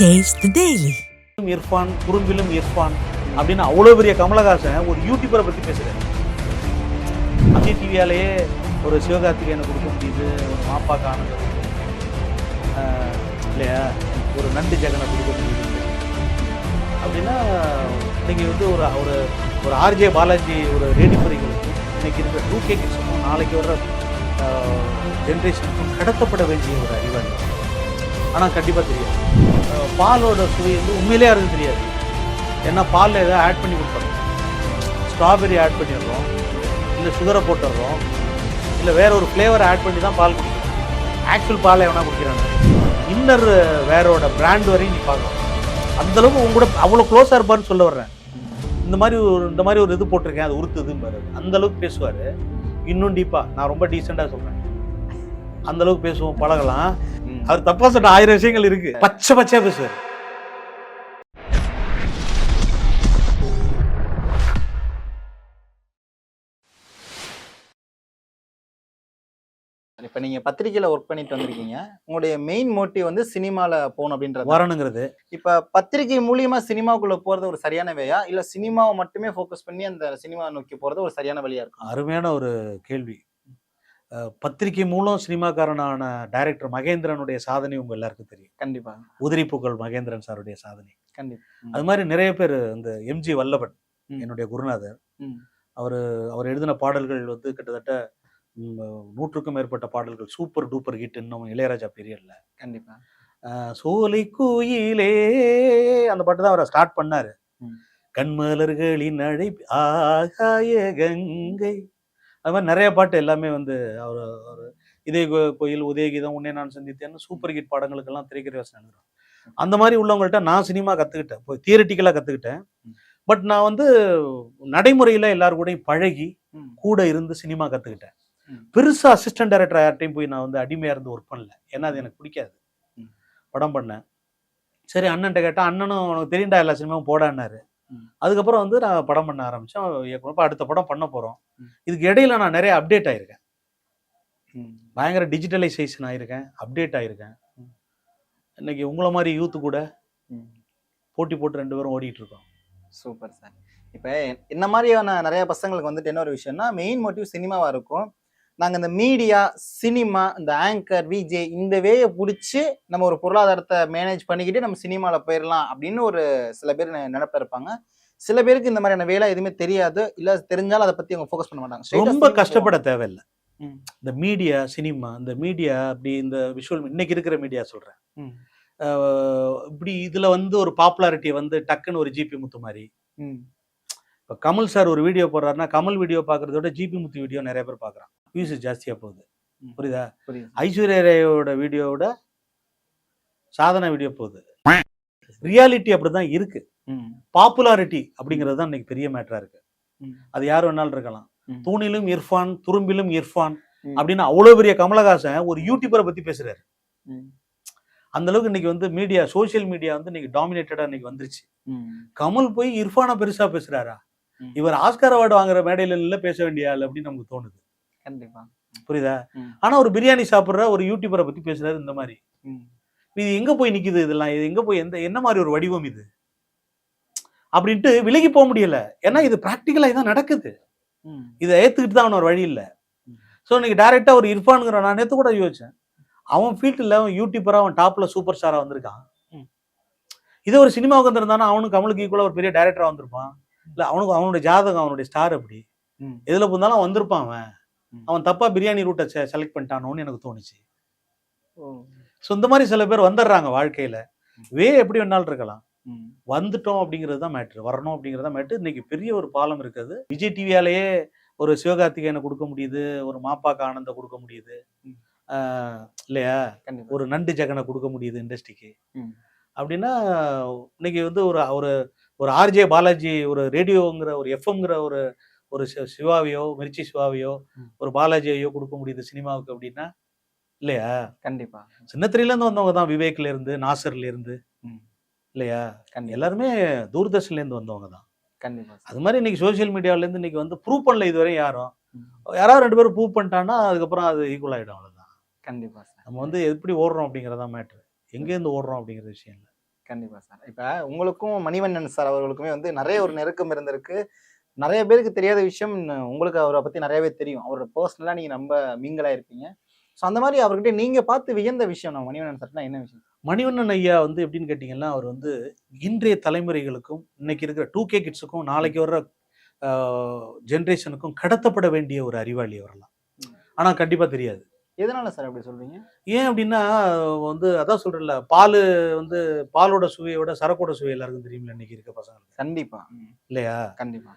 Taste the Irfan குறும்பிலும் இர்ஃபான் அப்படின்னு அவ்வளோ பெரிய கமலஹாசன் ஒரு யூடியூபரை பற்றி பேசுகிறார் அஜய் டிவியாலேயே ஒரு சிவகார்த்திகேயனை கொடுக்க முடியுது ஒரு மாப்பாக்கு ஆனந்தம் இல்லையா? ஒரு நண்டு ஜெகனை கொடுக்க முடியுது. அப்படின்னா இன்னைக்கு வந்து ஒரு ஒரு ஒரு ஆர்ஜே பாலாஜி ஒரு ரேடிபுரிகளுக்கு இன்னைக்கு இருக்கிற டூ கே கிட்ஸுக்கும் நாளைக்கு வர ஜென்ரேஷனுக்கும் கடத்தப்பட வேண்டிய ஒரு அறிவாளி. ஆனால் கண்டிப்பாக தெரியாது. பாலோட சுவை வந்து உண்மையிலே யாருக்கும் தெரியாது. ஏன்னா பாலில் எதாவது ஆட் பண்ணி கொடுத்துறோம் ஸ்ட்ராபெரி ஆட் பண்ணிடுறோம். இல்லை சுகரை போட்டுடுறோம். இல்லை வேற ஒரு ஃப்ளேவர் ஆட் பண்ணி தான் பால் குடிக்கிறோம் ஆக்சுவல் பாலை எவனா குடிக்கிறாங்க? இன்னர் வேறோட பிராண்ட் வரையும் நீ பார்க்கலாம் அந்தளவுக்கு உங்க கூட அவ்வளோ க்ளோஸாக இருப்பார்னு சொல்ல வர்றேன். இந்த மாதிரி ஒரு இந்த மாதிரி ஒரு இது போட்டிருக்கேன். அது உறுத்துதுன்னு பாரு அந்த அளவுக்கு பேசுவார். இன்னும் டீப்பாக நான் ரொம்ப டீசெண்டாக சொல்கிறேன் அந்த அளவுக்கு பேசுவோம் பழகலாம். அவர் தப்பா சொன்ன ஆயிரம் விஷயங்கள் இருக்கு. பச்சை பச்சையா பேசுவார். இப்போ நீங்க பத்திரிக்கையில ஒர்க் பண்ணிட்டு வந்திருக்கீங்க. உங்களுடைய மெயின் மோட்டிவ் வந்து சினிமால போகணும் அப்படின்றது. வரணுங்கிறது. இப்ப பத்திரிகை மூலியமா சினிமாக்குள்ள போறது ஒரு சரியான வேயா இல்ல சினிமாவை மட்டுமே ஃபோக்கஸ் பண்ணி அந்த சினிமா நோக்கி போறது ஒரு சரியான வழியா இருக்கும்? அருமையான ஒரு கேள்வி. பத்திரிகை மூலம் சினிமாக்காரனான டைரக்டர் மகேந்திரனுடைய சாதனை உங்க எல்லாருக்கும் தெரியும் கண்டிப்பா உதிரிப்பூக்கள் மகேந்திரன் சாருடைய சாதனை கண்டிப்பா. அது மாதிரி நிறைய பேர் இந்த எம்ஜி வல்லபன். என்னுடைய குருநாதர். அவர் அவர் எழுதின பாடல்கள் வந்து கிட்டத்தட்ட நூற்றுக்கும் மேற்பட்ட பாடல்கள் சூப்பர் டூப்பர் ஹிட் இன்னும் இளையராஜா பீரியட்ல கண்டிப்பா சோலை குயிலே அந்த பாட்டு தான் அவரை ஸ்டார்ட் பண்ணாரு. கண்மலர்களின் அழை ஆகாய கங்கை அது மாதிரி நிறைய பாட்டு எல்லாமே வந்து அவர் அவர் இதே கோ- கோயில் உதயகீதம் உன்னை நான் சந்தித்தேன்னு சூப்பர் ஹிட் பாடங்களுக்கெல்லாம் திரைக்கதை வசனம் எழுதுறோம் அந்த மாதிரி உள்ளவங்கள்ட்ட நான் சினிமா கற்றுக்கிட்டேன் இப்போ தியரிட்டிக்கலாக கற்றுக்கிட்டேன். பட் நான் வந்து நடைமுறையில் எல்லாரும் கூடயும் பழகி. கூட இருந்து சினிமா கற்றுக்கிட்டேன். பெருசாக அசிஸ்டன்ட் டைரக்டர் யார்ட்டையும் போய் நான் வந்து அடிமையாக இருந்து ஒர்க் பண்ணல ஏன்னா அது எனக்கு பிடிக்காது. படம் பண்ணேன் சரி அண்ணன்ட்ட கேட்டால் அண்ணனும் உனக்கு தெரியுண்டா எல்லா சினிமாவும் போடான்னாரு. அதுக்கப்புறம் வந்து நான் படம் பண்ண ஆரம்பித்தேன் இப்போ அடுத்த படம் பண்ண போகிறோம். இதுக்கு இடையில நான் நிறைய அப்டேட் ஆயிருக்கேன். ம். பயங்கர டிஜிட்டலைசேஷன் ஆயிருக்கேன். அப்டேட் ஆயிருக்கேன். இன்னைக்கு உங்களை மாதிரி யூத்து கூட. போட்டி போட்டு ரெண்டு பேரும் ஓடிட்டு இருக்கோம். Super sir. இப்போ என்ன மாதிரியான நிறைய பசங்களுக்கு வந்துட்டு என்ன ஒரு விஷயம்னா மெயின் மோட்டிவ் சினிமாவா இருக்கும். நாங்க இந்த மீடியா சினிமா இந்த ஆங்கர் விஜே இந்த வேயை பிடிச்சி நம்ம ஒரு பொருளாதாரத்தை மேனேஜ் பண்ணிக்கிட்டு நம்ம சினிமாவில் போயிடலாம் அப்படின்னு ஒரு சில பேர் நினைப்பா இருப்பாங்க. சில பேருக்கு இந்த மாதிரியான வேலை எதுவுமே தெரியாது. இல்ல தெரிஞ்சாலும் அதை பத்தி அவங்க ஃபோக்கஸ் பண்ண மாட்டாங்க. ரொம்ப கஷ்டப்பட தேவையில்லை. இந்த மீடியா சினிமா இந்த மீடியா அப்படி இந்த விஷுவல் இன்னைக்கு இருக்கிற மீடியா சொல்றேன். இப்படி இதுல வந்து ஒரு பாப்புலாரிட்டி வந்து டக்குன்னு ஒரு ஜிபி முத்து மாதிரி. இப்போ கமல் சார் ஒரு வீடியோ போடுறாருன்னா கமல் வீடியோ பார்க்கறத விட ஜிபி முத்து வீடியோ நிறைய பேர் பார்க்குறான் வியூஸ் ஜாஸ்தியா போகுது. புரியுதா ஐஸ்வர்யா ரேயோட வீடியோவோட சாதனை வீடியோ போகுது ரியாலிட்டி அப்படிதான் இருக்கு. பாப்புலாரிட்டி அப்படிங்கிறது தான் இன்னைக்கு பெரிய மேட்டரா இருக்கு. அது யார் வேணாலும் இருக்கலாம். தூணிலும் இர்ஃபான் துரும்பிலும் இர்ஃபான். அப்படின்னு அவ்வளோ பெரிய கமலஹாசன் ஒரு யூடியூபரை பத்தி பேசுறாரு. அந்த அளவுக்கு இன்னைக்கு வந்து மீடியா சோஷியல் மீடியா வந்து இன்னைக்கு டாமினேட்டடா இன்னைக்கு வந்துருச்சு. கமல் போய் இர்ஃபானா பெருசா பேசுறாரா. இவர் ஆஸ்கார் அவார்டு வாங்குற மேடையில இல்ல பேச வேண்டிய ஆள் அப்படின்னு நமக்கு தோணுது. கண்டிப்பா. புரியுதா. ஆனா ஒரு பிரியாணி சாப்பிடுற ஒரு யூடியூபரை பத்தி பேசுறாரு இந்த மாதிரி. இது எங்க போய் நிக்குது இதெல்லாம்? இது எங்க போய் எந்த என்ன மாதிரி ஒரு வடிவம் இது? அப்படின்ட்டு விலகி போக முடியல. ஏன்னா இது பிராக்டிக்கலா இதான் நடக்குது. இதை ஏத்துக்கிட்டு தான் அவன் ஒரு வழி இல்லை. ஸோ இன்னைக்கு டைரக்டா ஒரு இர்ஃபானுங்கிற நான் நேத்து கூட யோசிச்சேன். அவன் ஃபீல்டில் அவன் யூடியூபரா அவன் டாப்ல சூப்பர் ஸ்டாரா வந்திருக்கான். இதே ஒரு சினிமாவுக்கு வந்திருந்தானா அவனுக்கு கமலுக்கு ஈக்குவலா ஒரு பெரிய டைரக்டரா வந்திருப்பான். இல்ல அவனுக்கு அவனுடைய ஜாதகம் அவனுடைய ஸ்டார் அப்படி. எதுல போந்தாலும் வந்திருப்பான் அவன். அவன் தப்பா பிரியாணி ரூட்டை செலக்ட் பண்ணிட்டானோன்னு எனக்கு தோணுச்சு. ஸோ இந்த மாதிரி சில பேர் வந்துடுறாங்க வாழ்க்கையில. வே எப்படி வேணாலும் இருக்கலாம். வந்துட்டோம் அப்படிங்கிறது தான் மேட்ரு வரணும் அப்படிங்கிறது தான் மேட்ரு இன்னைக்கு பெரிய ஒரு பாலம் இருக்குது. விஜய் டிவியாலேயே ஒரு சிவகார்த்திகேயனை கொடுக்க முடியுது ஒரு மாப்பாக்கு ஆனந்த கொடுக்க முடியுது. இல்லையா? ஒரு நண்டு ஜெகனை கொடுக்க முடியுது இண்டஸ்ட்ரிக்கு. அப்படின்னா இன்னைக்கு வந்து ஒரு ஒரு ஒரு ஆர்ஜே பாலாஜி ஒரு ரேடியோங்கிற ஒரு எஃப்எம்ங்கிற ஒரு ஒரு சிவாவையோ மிர்ச்சி சிவாவையோ. ஒரு பாலாஜியையோ கொடுக்க முடியுது சினிமாவுக்கு அப்படின்னா? இல்லையா? கண்டிப்பா. சின்னத்திரையில இருந்து வந்தவங்க தான் விவேக்ல இருந்து நாசர்ல இருந்து. இல்லையா? எல்லாருமே தூர்தர்ஷன்ல இருந்து வந்தவங்க தான். கண்டிப்பா. அது மாதிரி இன்னைக்கு சோஷியல் மீடியால இருந்து இன்னைக்கு வந்து ப்ரூவ் பண்ணல இதுவரை யாரும். யாராவது ரெண்டு பேரும் ப்ரூவ் பண்ணிட்டான்னா அதுக்கப்புறம் அது ஈக்குவல் ஆயிடும் அவ்வளவுதான். கண்டிப்பா நம்ம வந்து எப்படி ஓடுறோம் அப்படிங்கறதா மேட்ரு எங்கேருந்து ஓடுறோம் அப்படிங்கிற விஷயம் இல்லை. கண்டிப்பா சார். இப்ப உங்களுக்கும் மணிவண்ணன் சார் அவர்களுக்குமே வந்து நிறைய ஒரு நெருக்கம் இருந்திருக்கு. நிறைய பேருக்கு தெரியாத விஷயம் உங்களுக்கு அவரை பத்தி நிறையவே தெரியும். அவரோட பர்சனலா நீங்க ரொம்ப மிங்கலா இருப்பீங்க ஸோ அந்த மாதிரி அவர்கிட்ட நீங்க பார்த்து வியந்த விஷயம் நம்ம மணிவண்ணன் சார்னா என்ன விஷயம்? மணிவண்ணன் ஐயா வந்து எப்படின்னு கேட்டிங்கன்னா அவர் வந்து இன்றைய தலைமுறைகளுக்கும் இன்னைக்கு இருக்கிற டூ கே கிட்ஸுக்கும் நாளைக்கு வர்ற ஜென்ரேஷனுக்கும் கடத்தப்பட வேண்டிய ஒரு அறிவாளி அவரெல்லாம் ம். ஆனா கண்டிப்பா தெரியாது. எதனால சார் அப்படி சொல்றீங்க? ஏன் அப்படின்னா வந்து அதான் சொல்றேன்ல பால் வந்து பாலோட சுவையோட சரக்கோட சுவை எல்லாருக்கும் தெரியுமில்ல இன்னைக்கு இருக்க பசங்களுக்கு. கண்டிப்பா. இல்லையா? கண்டிப்பா.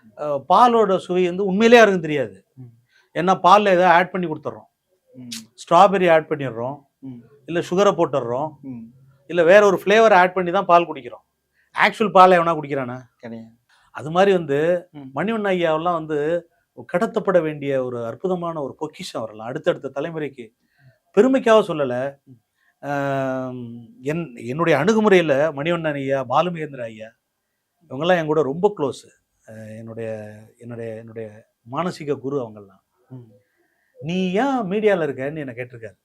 பாலோட சுவை வந்து உண்மையிலே யாருக்கும் தெரியாது. ஏன்னா பாலில் ஏதோ ஆட் பண்ணி கொடுத்துட்றோம் ஸ்ட்ராபெரி ஆட் பண்ணிடுறோம் இல்லை சுகரை போட்டுடுறோம். இல்லை வேற ஒரு ஃப்ளேவர் ஆட் பண்ணி தான் பால் குடிக்கிறோம். ஆக்சுவல் பாலை எவனா குடிக்கிறானா? கிடையாது. அது மாதிரி வந்து. மணிவண்ண ஐயாவெல்லாம் வந்து கடத்தப்பட வேண்டிய ஒரு அற்புதமான ஒரு பொக்கிஷம் வரலாம் அடுத்தடுத்த தலைமுறைக்கு பெருமைக்காக சொல்லலை. என் என்னுடைய அணுகுமுறையில் மணிவண்ணன் ஐயா பாலுமகேந்திர ஐயா இவங்கெல்லாம் என் கூட ரொம்ப க்ளோஸு என்னுடைய என்னுடைய என்னுடைய மானசீக குரு அவங்கெல்லாம். நீ ஏன் மீடியாவில் இருக்கன்னு என்னை கேட்டிருக்காரு.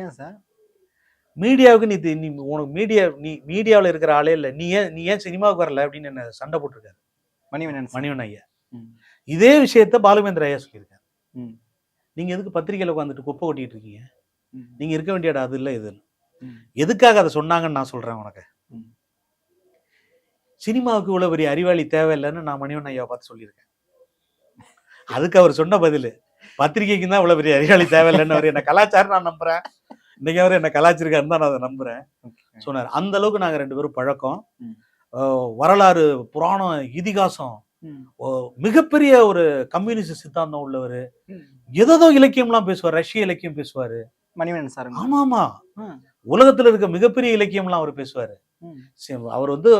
ஏன் சார்? மீடியாவுக்கு நீ நீ உனக்கு மீடியா நீ மீடியாவில் இருக்கிற ஆளே இல்லை. நீ ஏன் நீ ஏன் சினிமாவுக்கு வரல அப்படின்னு என்ன சண்டை போட்டிருக்காரு. மணிவண்ணன் மணிவண்ணன் ஐயா. இதே விஷயத்த பாலுமேந்திர ஐயா சொல்லியிருக்காரு. நீங்க எதுக்கு பத்திரிக்கையில உட்காந்துட்டு குப்பை கொட்டிட்டு இருக்கீங்க? நீங்க இருக்க வேண்டிய இடம் அது இல்லை இது ம். எதுக்காக அதை சொன்னாங்கன்னு நான் சொல்றேன் உனக்கு. சினிமாவுக்கு இவ்வளவு பெரிய அறிவாளி தேவையில்லைன்னு நான் மணிவண்ணன் ஐயாவை பார்த்து சொல்லியிருக்கேன். அதுக்கு அவர் சொன்ன பதில் பத்திரிக்கைக்கு தான் இவ்வளவு பெரிய அறிவாளி தேவையில்லைன்னு அவர் என்ன கலாச்சாரம் நான் நம்புறேன். இன்னைக்கு அவர் என்ன கலாச்சிருக்காருன்னு தான் நான் அதை நம்புறேன். சொன்னார். அந்த அளவுக்கு நாங்க ரெண்டு பேரும் பழக்கம். வரலாறு புராணம் இதிகாசம் மிகப்பெரிய ஒரு கம்யூனிஸ்ட் சித்தாந்தம் உள்ளவர். ஏதோ இலக்கியம்லாம் பேசுவார் ரஷ்ய இலக்கியம் பேசுவாரு. மணிவண்ணன் சார் ஆமா ஆமா உலகத்துல இருக்க மிகப்பெரிய இலக்கியம்லாம் அவர் பேசுவாரு. அவர் வந்து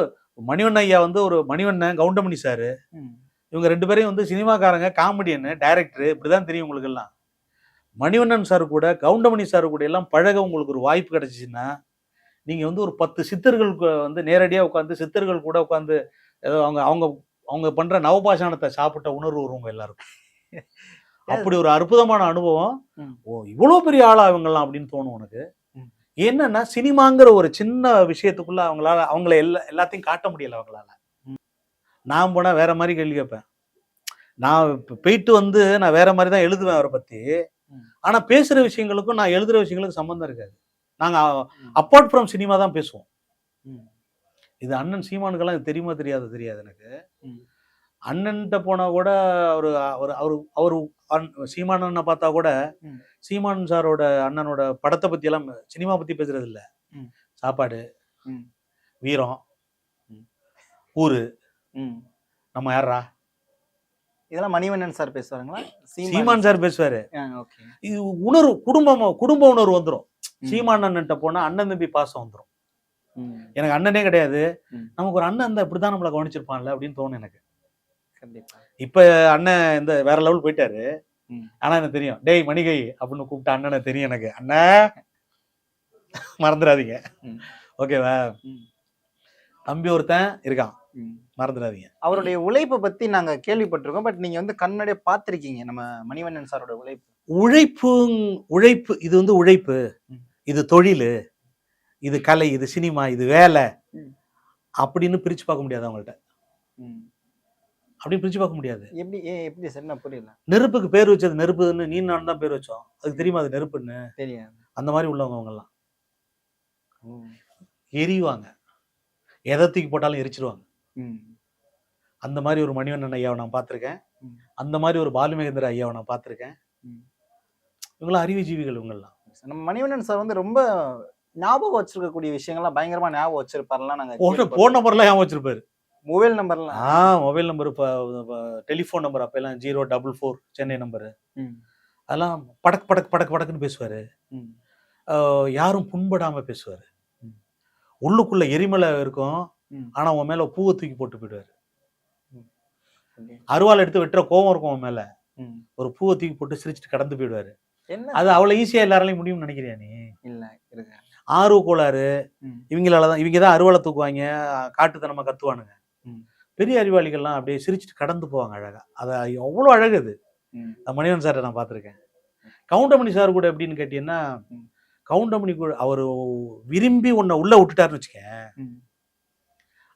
மணிவண்ணன் ஐயா வந்து ஒரு மணிவண்ணன் கவுண்டமணி சாரு. இவங்க ரெண்டு பேரையும் வந்து சினிமாக்காரங்க காமெடியன் டைரக்டர் இப்படிதான் தெரியும் உங்களுக்கு எல்லாம். மணிவண்ணன் சார் கூட கவுண்டமணி சார் கூட எல்லாம் பழக உங்களுக்கு ஒரு வாய்ப்பு கிடைச்சிச்சுன்னா நீங்க வந்து ஒரு பத்து சித்தர்களுக்கு வந்து நேரடியா உட்காந்து சித்தர்கள் கூட உட்காந்து ஏதோ அவங்க அவங்க அவங்க பண்ற நவபாஷானத்தை சாப்பிட்ட உணர்வு வரும் உங்க எல்லாருக்கும் அப்படி ஒரு அற்புதமான அனுபவம். ஓ இவ்வளவு பெரிய ஆளா இவங்கெல்லாம் அப்படின்னு தோணும் உனக்கு. என்னன்னா சினிமாங்கிற ஒரு சின்ன விஷயத்துக்குள்ள அவங்களால அவங்கள எல்லா எல்லாத்தையும் காட்ட முடியல அவங்களால நான் போனா வேற மாதிரி கேள்வி கேட்பேன் நான் போயிட்டு வந்து நான் வேற மாதிரி தான் எழுதுவேன் அவரை பத்தி. ஆனா பேசுற விஷயங்களுக்கும் நான் எழுதுற விஷயங்களுக்கும் சம்மந்தம் இருக்காது நாங்க. அப்பார்ட் ஃப்ரம் சினிமா தான் பேசுவோம். இது அண்ணன் சீமானுக்கெல்லாம் இது தெரியுமா தெரியாது தெரியாது எனக்கு. அண்ணன்கிட்ட போனா கூட அவரு அவர் அவர் அவர் சீமானனை பார்த்தா கூட. சீமான் சாரோட அண்ணனோட படத்தை பத்தி எல்லாம் சினிமா பத்தி பேசுறது இல்ல. சாப்பாடு. வீரம். ஊரு. நம்ம யாரா இதெல்லாம் மணிவண்ணன் சார் பேசுவாருங்களா சீமான் சார் பேசுவாரு ஓகே இது உணர்வு குடும்பம் குடும்ப உணர்வு வந்துரும் ம். சீமான் அண்ணன்ட்ட போனா அண்ணன் தம்பி பாசம் வந்துரும் ம். எனக்கு அண்ணனே கிடையாது. நமக்கு ஒரு அண்ணன் இருந்தா இப்படிதான் நம்மளை கவனிச்சிருப்பான்ல அப்படின்னு தோணும் எனக்கு. இப்ப அண்ணன் இந்த வேற லெவல் போயிட்டாரு. ஆனா எனக்கு தெரியும். டேய் மணிகை அப்படின்னு கூப்பிட்ட அண்ணனை தெரியும் எனக்கு. அண்ணன் மறந்துடாதீங்க. ஓகேவா. தம்பி ஒருத்தன் இருக்கான். மறந்துடாதீங்க. அவருடைய உழைப்பை பத்தி நாங்க கேள்விப்பட்டிருக்கோம். பட் நீங்க வந்து கண்ணாடியே பார்த்திருக்கீங்க நம்ம மணிவண்ணன் சாரோட உழைப்பு. உழைப்பு உழைப்பு இது வந்து உழைப்பு. இது தொழில். இது கலை இது சினிமா இது வேலை. அப்படின்னு பிரிச்சு பார்க்க முடியாது அவங்கள்ட்ட. ம். அப்படி பிரிச்சு பார்க்க முடியாது. எப்படி ஏன் எப்படி சார்? நான் புரியல. நெருப்புக்கு பேர் வச்சது நெருப்புன்னு நீ நான் தான் பேர் வச்சோம். அதுக்கு தெரியுமா அது நெருப்புன்னு? தெரியாது. அந்த மாதிரி உள்ளவங்க அவங்கெல்லாம். எரிவாங்க. எதை தூக்கி போட்டாலும் எரிச்சிருவாங்க. ம். அந்த மாதிரி ஒரு மணிவண்ணன் ஐயாவை நான் பார்த்துருக்கேன். அந்த மாதிரி ஒரு பாலுமகேந்திர ஐயாவை நான் பார்த்துருக்கேன். இவங்களாம் அறிவுஜீவிகள் இவங்கெல்லாம். நம்ம மணிவண்ணன் சார் வந்து ரொம்ப ஞாபகம் வச்சிருக்கக்கூடிய விஷயங்கள்லாம் பயங்கரமா ஞாபகம் வச்சிருப்பாருலாம் நாங்க போன நம்பர்லாம் ஏன் வச்சிருப்பாரு மொபைல் நம்பர்லாம் ஆ மொபைல் நம்பர் இப்போ டெலிஃபோன் நம்பர் அப்பெல்லாம் zero double four Chennai number. அதெல்லாம் படக் படக் படக் படக்குன்னு பேசுவார். யாரும் புண்படாம பேசுவார். உள்ளுக்குள்ள எரிமலை இருக்கும் ம். ஆனா உன் மேல பூவை தூக்கி போட்டு போயிடுவாரு. அருவாள் எடுத்து வெட்டுற கோவம் இருக்கும் உன் மேல. ஒரு பூவை தூக்கி போட்டு சிரிச்சுட்டு கடந்து போயிடுவாரு அது அவ்வளவு ஈஸியா எல்லாராலையும் முடியும்னு நினைக்கிறியா நீ? இல்ல இருக்கு ஆர்வ கோளாறு. இவங்களால தான் இவங்க தான் அருவாளை தூக்குவாங்க காட்டுத்தனமா கத்துவானுங்க. பெரிய அறிவாளிகள்லாம் அப்படியே சிரிச்சுட்டு கடந்து போவாங்க அழகா. அது அவ்வளோ அழகு அது. மணிவன் சாரை நான் பார்த்துருக்கேன். கவுண்டமணி சார் கூட எப்படின்னு கேட்டீங்கன்னா. கவுண்டமணி கூட அவர் விரும்பி உன்னை உள்ள விட்டுட்டாருன்னு வச்சுக்கேன். ம்.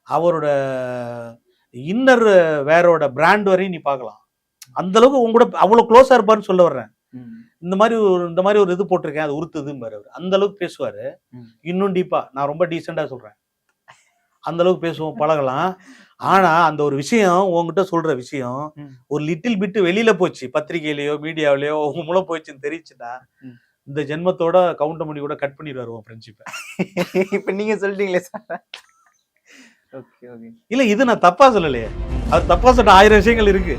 அவரோட இன்னர் வேரோட பிராண்ட் வரையும் நீ பார்க்கலாம். அந்த அளவுக்கு உங்க கூட அவ்வளவு க்ளோஸா இருப்பாருன்னு சொல்ல வர்றேன். இந்த மாதிரி ஒரு இந்த மாதிரி ஒரு இது போட்டிருக்கேன். அது உறுத்துதும்பாரு அவர். அந்த அளவுக்கு பேசுவாரு. இன்னும் டீப்பா நான் ரொம்ப டீசெண்டா சொல்றேன். அந்த அளவுக்கு பேசுவோம் பழகலாம். ஆனா அந்த ஒரு விஷயம் உங்ககிட்ட சொல்ற விஷயம். ஒரு லிட்டில் பிட்டு வெளியில போச்சு. பத்திரிகையிலயோ மீடியாவிலயோ உங்க மூலம் போச்சுன்னு தெரிஞ்சுன்னா ம். இந்த ஜென்மத்தோட கவுண்டமணி கூட கட் பண்ணிடுவாரு உன் ஃப்ரெண்ட்ஷிப்பை இப்ப நீங்க சொல்லிட்டீங்களே சார். Okay okay. இல்ல இது நான் தப்பா சொல்லலையே. அவர் தப்பா சொன்ன ஆயிரம் விஷயங்கள் இருக்கு.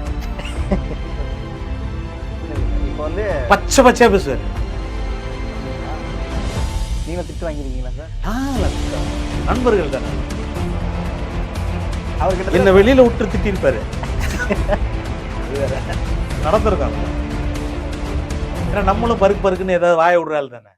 வந்து பச்சை பச்சையா பேசுவாரு. நீங்க திட்டு வாங்கிருக்கீங்களா சார்? நண்பர்கள் தானே. அவர்கிட்ட என்ன வெளியில விட்டு திட்டிருப்பாரு. நடந்திருக்காங்க. ஏன்னா நம்மளும் பருக்கு பருக்குன்னு ஏதாவது வாய விடுறாள் தானே.